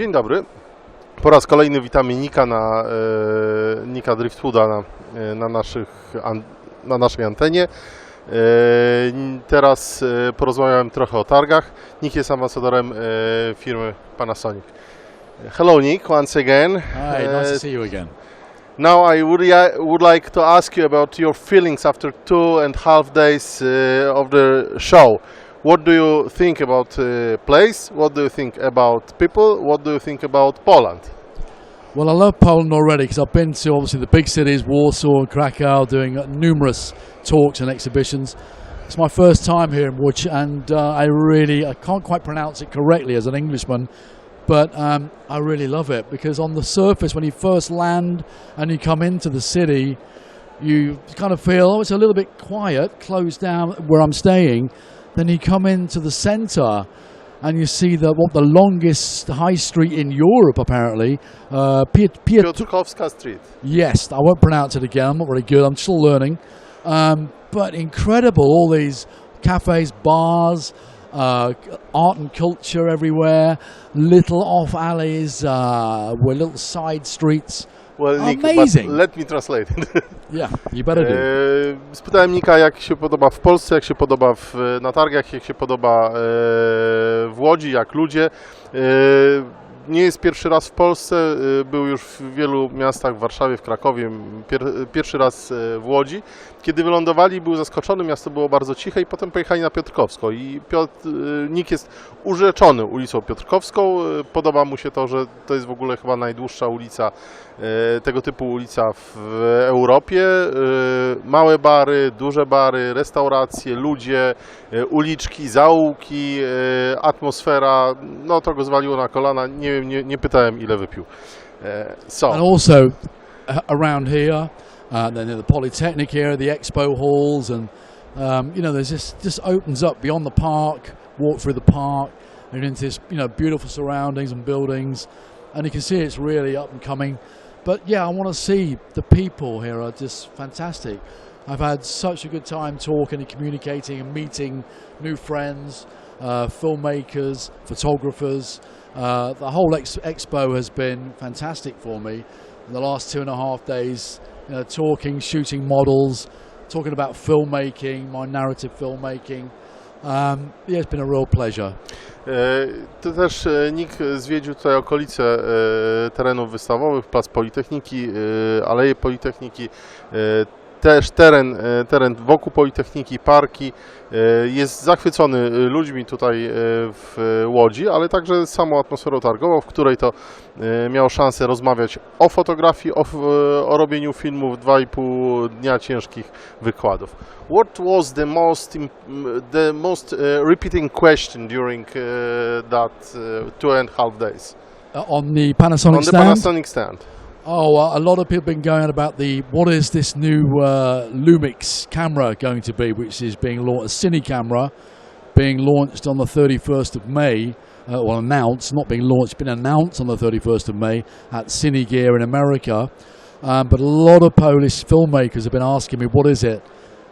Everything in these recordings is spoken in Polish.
Dzień dobry. Po raz kolejny witamy Nika na e, Nika Driftwooda na, e, na, naszych, an, na naszej antenie. E, teraz e, porozmawiałem trochę o targach. Nick jest ambasadorem e, firmy Panasonic. Hello Nick, once again. Hi, nice to see you again. Now I would, would like to ask you about your feelings after two and a half days uh, of the show. What do you think about uh, place? What do you think about people? What do you think about Poland? Well, I love Poland already because I've been to obviously the big cities, Warsaw and Krakow, doing uh, numerous talks and exhibitions. It's my first time here in Łódź, and uh, I really I can't quite pronounce it correctly as an Englishman, but um, I really love it because on the surface, when you first land and you come into the city, you kind of feel oh, it's a little bit quiet, closed down where I'm staying. Then you come into the centre and you see the what the longest high street in Europe apparently. Uh, Piet, Piet, Piotrkowska Street. yes, I won't pronounce it again. I'm not very good. I'm still learning. Um, but incredible, all these cafes, bars, uh, art and culture everywhere, little off alleys, uh, with little side streets. Well, Nick, Amazing. but let me translate. Yeah, you better do. E, spytałem Nika, jak się podoba w Polsce, jak się podoba w, na targach, jak się podoba e, w Łodzi, jak ludzie. E, nie jest pierwszy raz w Polsce, e, był już w wielu miastach, w Warszawie, w Krakowie, pier, pierwszy raz w Łodzi. Kiedy wylądowali, był zaskoczony, miasto było bardzo ciche i potem pojechali na Piotrkowską. I Piotr, Nik jest urzeczony ulicą Piotrkowską. Podoba mu się to, że to jest w ogóle chyba najdłuższa ulica, tego typu ulica w Europie. E, Małe bary, duże bary, restauracje, ludzie, e, uliczki, zaułki, e, atmosfera. No to go zwaliło na kolana. Nie wiem, nie, nie pytałem ile wypił. E, So, And also uh, around here, uh, then the Polytechnic area, the expo halls, and um, you know, there's this just opens up beyond the park. Walk through the park and into this, you know, beautiful surroundings and buildings, and you can see it's really up and coming. But yeah, I want to see the people here are just fantastic. I've had such a good time talking and communicating and meeting new friends, uh, filmmakers, photographers. Uh, the whole ex- expo has been fantastic for me in the last two and a half days. You know, talking, shooting models, talking about filmmaking, my narrative filmmaking. Um, yeah, it's been a real pleasure. E, To też e, Nick zwiedził tutaj okolice e, terenów wystawowych, Plac Politechniki, Aleje Politechniki, też teren, e, teren wokół Politechniki, parki. E, Jest zachwycony e, ludźmi tutaj w Łodzi, ale także samą atmosferą targową, w której to miał szansę rozmawiać o fotografii, o, o robieniu filmów, dwa i pół dnia ciężkich wykładów. What was the most the most repeating question during that two and a half days Uh, on the Panasonic on the stand, Panasonic stand? Oh, a lot of people have been going about the what is this new uh, Lumix camera going to be, which is being launched, a cine camera, being launched on the 31st of May. Uh, well, announced, not being launched, been announced on the 31st of May at Cine Gear in America. Um, but a lot of Polish filmmakers have been asking me, what is it?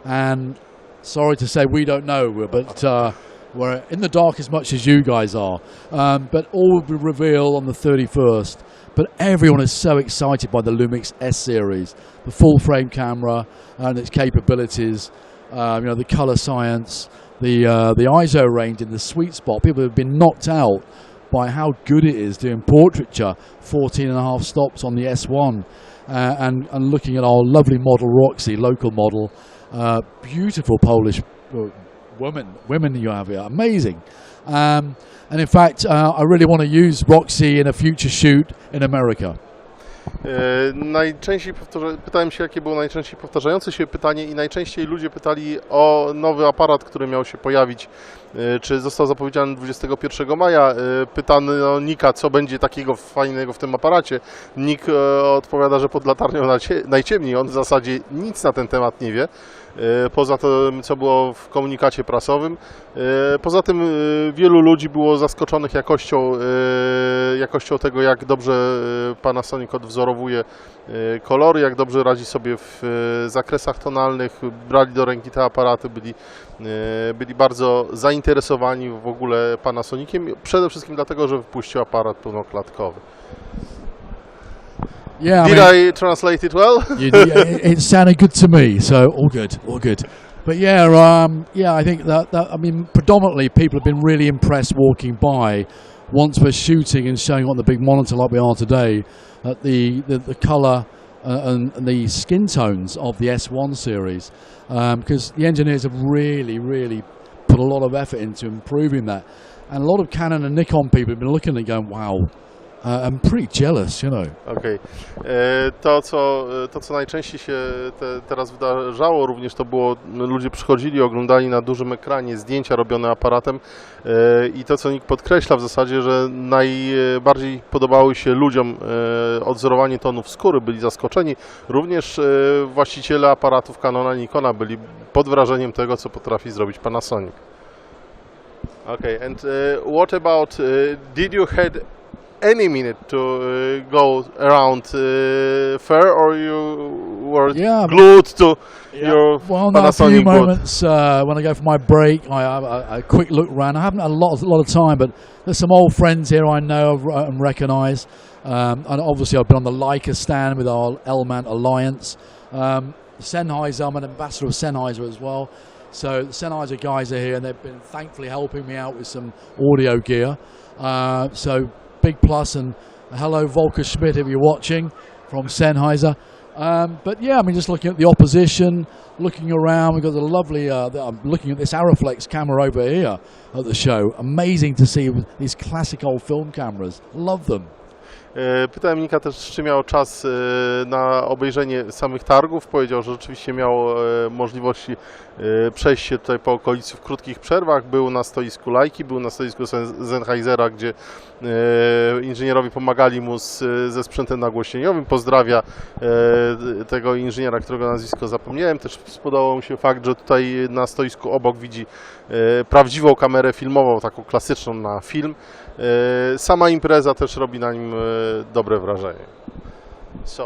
And sorry to say, we don't know, but uh, we're in the dark as much as you guys are. Um, but all will be revealed on the 31st. But everyone is so excited by the Lumix S series, the full frame camera and its capabilities, um, you know, the color science, the uh, the ISO range in the sweet spot. People have been knocked out by how good it is doing portraiture, 14 and a half stops on the S1, uh, and, and looking at our lovely model Roxy, local model, uh, beautiful Polish uh, women, women you have here, amazing. Um, and in fact, uh, I really want to use Roxy in a future shoot in America. E, najczęściej pytałem się, jakie było najczęściej powtarzające się pytanie i najczęściej ludzie pytali o nowy aparat, który miał się pojawić, e, czy został zapowiedziany 21 maja. E, Pytano Nika, co będzie takiego fajnego w tym aparacie. Nick e, odpowiada, że pod latarnią najciemniej. On w zasadzie nic na ten temat nie wie. E, Poza tym, co było w komunikacie prasowym. E, Poza tym e, wielu ludzi było zaskoczonych jakością, jakością tego, jak dobrze Panasonic odwzorowuje kolory, jak dobrze radzi sobie w zakresach tonalnych. Brali do ręki te aparaty, byli, byli bardzo zainteresowani w ogóle Panasoniciem, przede wszystkim dlatego, że wypuścił aparat pełnoklatkowy. Yeah, I Did mean, I translate it well? you, it, it sounded good to me, so all good, all good. But yeah, um, yeah, I think that, that I mean, predominantly people have been really impressed walking by once we're shooting and showing on the big monitor like we are today at the the, the color. Uh, and, and the skin tones of the S1 series, because the engineers have really, really put a lot of effort into improving that, and a lot of Canon and Nikon people have been looking at it going, "Wow, I'm pretty jealous," you know. Okej. E, To, co, to, co najczęściej się te, teraz wydarzało, również to było, ludzie przychodzili, oglądali na dużym ekranie zdjęcia robione aparatem e, i to, co Nick podkreśla w zasadzie, że najbardziej podobały się ludziom e, odzorowanie tonów skóry, byli zaskoczeni. Również właściciele aparatów Canona Nikona byli pod wrażeniem tego, co potrafi zrobić Panasonic. Okay, and uh, what about, uh, did you had any minute to uh, go around uh, fair or you were Yeah, glued to your Well, no, a few Panasonic moments uh, when I go for my break, I have a, a quick look round. I haven't had a lot, a lot of time, but there's some old friends here I know and recognise. Um, and obviously, I've been on the Leica stand with our Elmant Alliance. Um, Sennheiser, I'm an ambassador of Sennheiser as well. So the Sennheiser guys are here, and they've been thankfully helping me out with some audio gear. Uh, so big plus, and hello Volker Schmidt if you're watching from Sennheiser. Um, but yeah, I mean, just looking at the opposition, looking around, we've got the lovely. Uh, the, I'm looking at this Araflex camera over here at the show. Amazing to see these classic old film cameras. Love them. E, Pytałem Nika też, czy miał czas e, na obejrzenie samych targów. Powiedział, że rzeczywiście miał e, możliwości przejść się tutaj po okolicy w krótkich przerwach. Był na stoisku Lajki, był na stoisku Sen- Sennheisera, gdzie inżynierowie pomagali mu ze sprzętem nagłośnieniowym. Pozdrawia tego inżyniera, którego nazwisko zapomniałem. Też spodobał mu się fakt, że tutaj na stoisku obok widzi prawdziwą kamerę filmową, taką klasyczną na film. Sama impreza też robi na nim dobre wrażenie. So,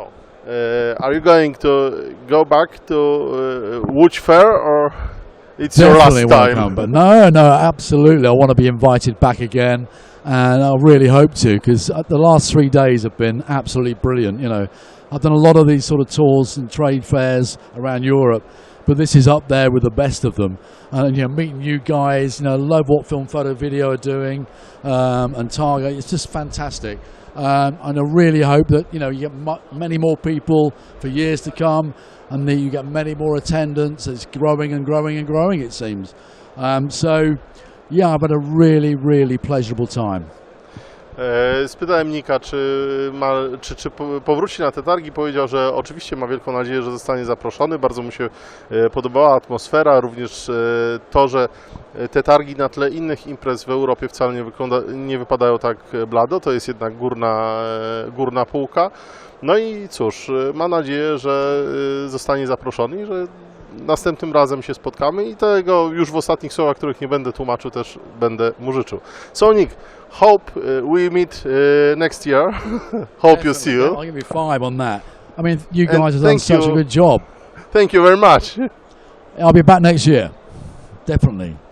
e, are you going to go back to uh, Łódź Fair or it's your last Definitely want to time? come, but no, no, absolutely. I want to be invited back again, and I really hope to because uh, the last three days have been absolutely brilliant. You know, I've done a lot of these sort of tours and trade fairs around Europe, but this is up there with the best of them. And you know, meeting you guys, you know, love what Film Photo Video are doing, um, and Target. It's just fantastic. Um, and I really hope that you know you get many more people for years to come, and that you get many more attendance. It's growing and growing and growing. It seems. Um, so, yeah, I've had a really, really pleasurable time. E, Spytałem Nika, czy, ma, czy, czy po- powróci na te targi. Powiedział, że oczywiście ma wielką nadzieję, że zostanie zaproszony. Bardzo mu się e, podobała atmosfera, również e, to, że te targi na tle innych imprez w Europie wcale nie, wygląda, nie wypadają tak blado. To jest jednak górna, górna półka. No i cóż, ma nadzieję, że zostanie zaproszony i że następnym razem się spotkamy i tego już w ostatnich słowach, których nie będę tłumaczył, też będę mu życzył. So Nick, hope uh, we meet uh, next year. hope you see you. I'll give you five on that. I mean, you guys have done such a good job. Thank you very much. I'll be back next year, definitely.